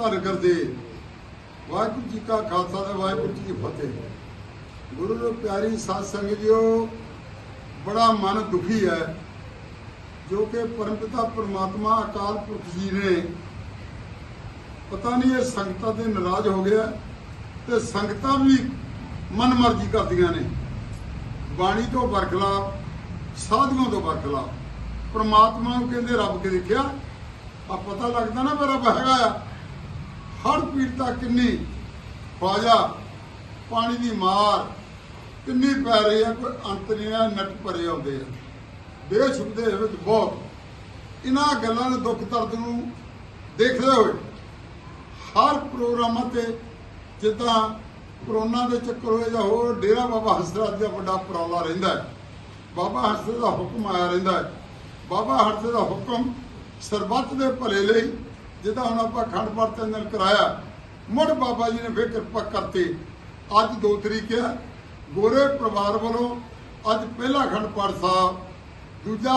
ਘਰ ਕਰਦੇ। ਵਾਹਿਗੁਰੂ ਜੀ ਕਾ ਖਾਲਸਾ ਤੇ ਵਾਹਿਗੁਰੂ ਜੀ ਕੀ ਫਤਿਹ। ਗੁਰੂ ਦੇ ਪਿਆਰੀ ਸਾਧ ਸੰਗਤ ਜੀਓ, ਬੜਾ ਮਨ ਦੁਖੀ ਹੈ, ਜੋ ਕਿ ਪਰਮਪਿਤਾ ਪਰਮਾਤਮਾ ਅਕਾਲ ਪੁਰਖ ਜੀ ਨੇ ਪਤਾ ਨਹੀਂ ਇਹ ਸੰਗਤਾਂ ਤੇ ਨਾਰਾਜ਼ ਹੋ ਗਿਆ ਤੇ ਸੰਗਤਾਂ ਵੀ ਮਨਮਰਜ਼ੀ ਕਰਦੀਆਂ ਨੇ। ਬਾਣੀ ਤੋਂ ਵਰਖਲਾ ਸਾਧੂਆਂ ਤੋਂ ਵਰਖਲਾ ਪਰਮਾਤਮਾ ਨੂੰ ਕਹਿੰਦੇ ਰੱਬ ਕੇ ਦੇਖਿਆ ਆ ਪਤਾ ਲੱਗਦਾ ਨਾ ਮੇਰਾ ਹੈਗਾ ਆ। ਹਰ ਪੀੜਤਾ ਕਿੰਨੀ ਖਵਾਜਾ ਪਾਣੀ ਦੀ ਮਾਰ, ਕਿੰਨੀ ਪੈ ਰਹੀ ਹੈ, ਕੋਈ ਅੰਤ ਨਹੀਂ ਹੈ, ਨੱਟ ਭਰੇ ਆਉਂਦੇ ਆ। ਬੇਸ਼ੁੱਧ ਦੇ ਵਿੱਚ ਬਹੁਤ। ਇਹਨਾਂ ਗੱਲਾਂ ਦੇ ਦੁੱਖ ਦਰਦ ਨੂੰ ਦੇਖਦੇ ਹੋਏ ਹਰ ਪ੍ਰੋਗਰਾਮਾਂ ਤੇ ਜਿੱਦਾਂ ਕਰੋਨਾ ਦੇ ਚੱਕਰ ਹੋਏ ਜਾਂ ਹੋਰ, ਡੇਰਾ ਬਾਬਾ ਹਸਰਤ ਦਾ ਵੱਡਾ ਉਪਰਾਲਾ ਰਹਿੰਦਾ ਹੈ। ਬਾਬਾ ਹਸਰਤ ਦਾ ਹੁਕਮ ਆਇਆ ਰਹਿੰਦਾ ਹੈ। ਬਾਬਾ ਹਰਸੇ ਦਾ ਹੁਕਮ ਸਰਬੱਤ ਦੇ ਭਲੇ ਲਈ ਜਿੱਦਾਂ ਹੁਣ ਆਪਾਂ ਖੰਡ ਪਾਠ ਤੇ ਨਾਲ ਕਰਾਇਆ, ਮੁੜ ਬਾਬਾ ਜੀ ਨੇ ਫਿਰ ਕਿਰਪਾ ਕਰਤੀ। ਅੱਜ ਦੋ ਤਰੀਕ ਹੈ ਗੋਰੇ ਪਰਿਵਾਰ ਵੱਲੋਂ ਅੱਜ ਪਹਿਲਾ ਖੰਡ ਪਾਠ ਸਾਹਿਬ, ਦੂਜਾ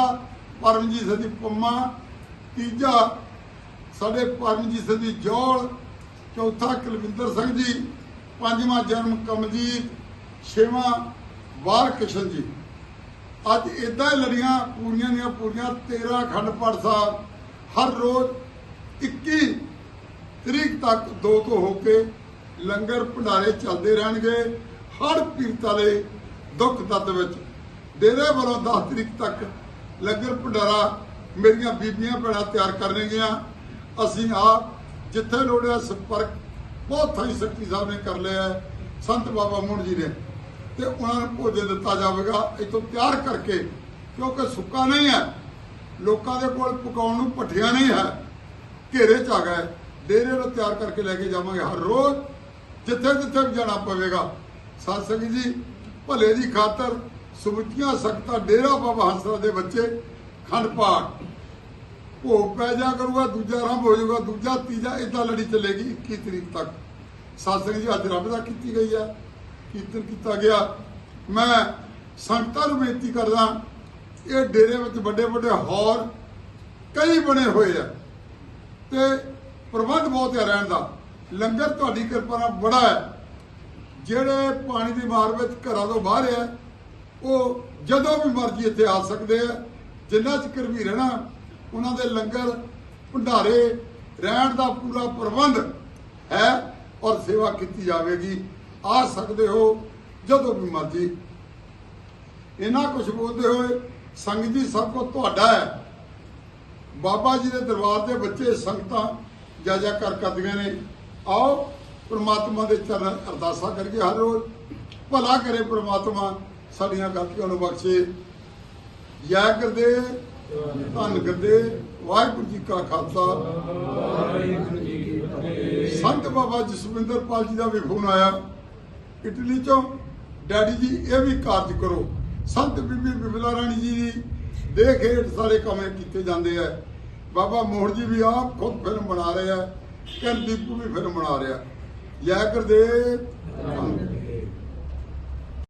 ਪਰਮਜੀਤ ਸਿੰਘ ਦੀ ਪੰਮਾ, ਤੀਜਾ ਸਾਡੇ ਪਰਮਜੀਤ ਸਿੰਘ ਦੀ ਜੋਲ, ਚੌਥਾ ਕੁਲਵਿੰਦਰ ਸਿੰਘ ਜੀ, ਪੰਜਵਾਂ ਜਨਮ ਕਮਜੀਤ ਛੇਵਾਂ ਬਾਲ ਕਿਸ਼ਨ ਜੀ। ਅੱਜ ਇਦਾਂ ਹੀ ਲੜੀਆਂ ਪੂਰੀਆਂ ਦੀਆਂ ਪੂਰੀਆਂ 13 ਅਖੰਡ ਪਾਠ ਸਾਹਿਬ, ਹਰ ਰੋਜ਼ 21 ਤਰੀਕ ਤੱਕ ਦੋ ਤੋਂ ਹੋ ਕੇ ਲੰਗਰ ਭੰਡਾਰੇ ਚੱਲਦੇ ਰਹਿਣਗੇ। ਹਰ ਪੀਰਤਾ ਦੇ ਦੁੱਖ ਦਰਦ ਵਿੱਚ ਡੇਰੇ ਵੱਲੋਂ 10 ਤਰੀਕ ਤੱਕ ਲੰਗਰ ਭੰਡਾਰਾ ਮੇਰੀਆਂ ਬੀਬੀਆਂ ਭੈਣਾਂ ਤਿਆਰ ਕਰਨਗੀਆਂ। ਅਸੀਂ ਆਪ ਜਿੱਥੇ ਲੋੜਿਆ ਸੰਪਰਕ ਬਹੁਤ ਥਾਈ ਸਖਤੀ ਸਾਹਿਬ ਨੇ ਕਰ ਲਿਆ ਸੰਤ ਬਾਬਾ ਮੁੰਡ ਜੀ ਨੇ। ਤੇ ਉਹਨਾਂ ਨੂੰ ਭੋਜਨ ਦਿੱਤਾ ਜਾਵੇਗਾ, ਇਥੋਂ ਤਿਆਰ ਕਰਕੇ, ਕਿਉਂਕਿ ਸੁੱਕਾ ਨਹੀਂ ਹੈ। ਲੋਕਾਂ ਦੇ ਕੋਲ ਪਕਾਉਣ ਨੂੰ ਭੱਠੀਆਂ ਨਹੀਂ ਹੈ। ਘੇਰੇ ਚ ਆ ਗਏ ਡੇਰੇ ਨੂੰ ਤਿਆਰ ਕਰਕੇ ਲੈ ਕੇ ਜਾਵਾਂਗੇ ਹਰ ਰੋਜ਼। ਜਿੱਥੇ ਜਿੱਥੇ ਵੀ ਜਾਣਾ ਪਵੇਗਾ। ਸਾਧ ਸੰਗਤ ਜੀ। ਭਲੇ ਦੀ ਖਾਤਰ ਸੁਮਤੀਆਂ ਸਕਤਾ ਡੇਰਾ ਬਾਬਾ ਹਸਰਾ ਦੇ ਬੱਚੇ ਖੰਡ ਪਾਠ। ਭੋਗ ਪੈ ਜਾ ਕਰੂਗਾ, ਦੂਜਾ ਆਰੰਭ ਹੋ ਜਾਊਗਾ, ਦੂਜਾ, ਤੀਜਾ ਇਦਾਂ ਲੜੀ ਚੱਲੇਗੀ 21 ਤਰੀਕ ਤੱਕ। ਸਾਧ ਸੰਗਤ ਜੀ। ਅੱਜ ਰੱਬ ਦਾ ਕੀਤੀ ਗਈ ਆ, ਕੀਰਤਨ ਕੀਤਾ ਗਿਆ। ਮੈਂ ਸੰਗਤਾਂ ਨੂੰ ਬੇਨਤੀ ਕਰਦਾ, ਇਹ ਡੇਰੇ ਵਿੱਚ ਵੱਡੇ ਵੱਡੇ ਹਾਲ ਕਈ ਬਣੇ ਹੋਏ ਆ। ਤੇ ਪ੍ਰਬੰਧ ਬਹੁਤ ਹੈ ਰਹਿਣ ਦਾ। ਲੰਗਰ ਤੁਹਾਡੀ ਕਿਰਪਾ ਨਾਲ ਬੜਾ ਹੈ। ਜਿਹੜੇ ਪਾਣੀ ਦੀ ਮਾਰ ਵਿੱਚ ਘਰਾਂ ਤੋਂ ਬਾਹਰ ਹੈ, ਉਹ ਜਦੋਂ ਵੀ ਮਰਜ਼ੀ ਇੱਥੇ ਆ ਸਕਦੇ ਆ। ਜਿੰਨਾ ਚਿਰ ਵੀ ਰਹਿਣਾ, ਉਹਨਾਂ ਦੇ ਲੰਗਰ ਭੰਡਾਰੇ ਰਹਿਣ ਦਾ ਪੂਰਾ ਪ੍ਰਬੰਧ ਹੈ ਔਰ ਸੇਵਾ ਕੀਤੀ ਜਾਵੇਗੀ। ਆ ਸਕਦੇ ਹੋ ਜਦੋਂ ਵੀ ਮਰਜ਼ੀ। ਇਹਨਾਂ ਕੁਝ ਬੋਲਦੇ ਹੋਏ ਸੰਗਤ ਜੀ, ਸਭ ਕੋ ਤੁਹਾਡਾ ਹੈ। ਬਾਬਾ ਜੀ ਦੇ ਦਰਬਾਰ ਦੇ ਬੱਚੇ ਸੰਗਤਾਂ ਜਾ ਜਾ ਕਰ ਕਰਦੀਆਂ ਨੇ। ਆਓ ਪ੍ਰਮਾਤਮਾ ਦੇ ਚਰਨ ਅਰਦਾਸਾਂ ਕਰਕੇ ਹਰ ਰੋਜ਼। ਭਲਾ ਕਰੇ ਪ੍ਰਮਾਤਮਾ ਸਾਡੀਆਂ ਗਲਤੀਆਂ ਨੂੰ ਬਖਸ਼ੇ। ਜੈ ਕਰਦੇ ਧੰਨ ਕਰਦੇ ਵਾਹਿਗੁਰੂ ਜੀ ਕਾ ਖਾਲਸਾ। ਵਾਹਿਗੁਰੂ ਜੀ ਕੀ ਫਤਿਹ। ਸੰਤ ਬਾਬਾ ਜਸਵਿੰਦਰ ਪਾਲ ਜੀ ਦਾ ਵੀ ਫੋਨ ਆਇਆ। ਇਟਲੀ ਚੋਂ ਡੈਡੀ ਜੀ ਇਹ ਵੀ ਕਾਰਜ ਕਰੋ। ਸੰਤ ਬੀਬੀ ਬਿਮਲਾ ਰਾਣੀ ਜੀ ਦੀ ਦੇਖ ਹੇਠ ਸਾਰੇ ਕੰਮ ਕੀਤੇ ਜਾਂਦੇ ਆ। ਬਾਬਾ ਮੋਹਨ ਜੀ ਵੀ ਆਪ ਖੁਦ ਫਿਲਮ ਬਣਾ ਰਹੇ ਆ ਦੀਪੂ ਵੀ ਫਿਲਮ ਬਣਾ ਰਿਹਾ। ਜੈ ਗੁਰਦੇਵ।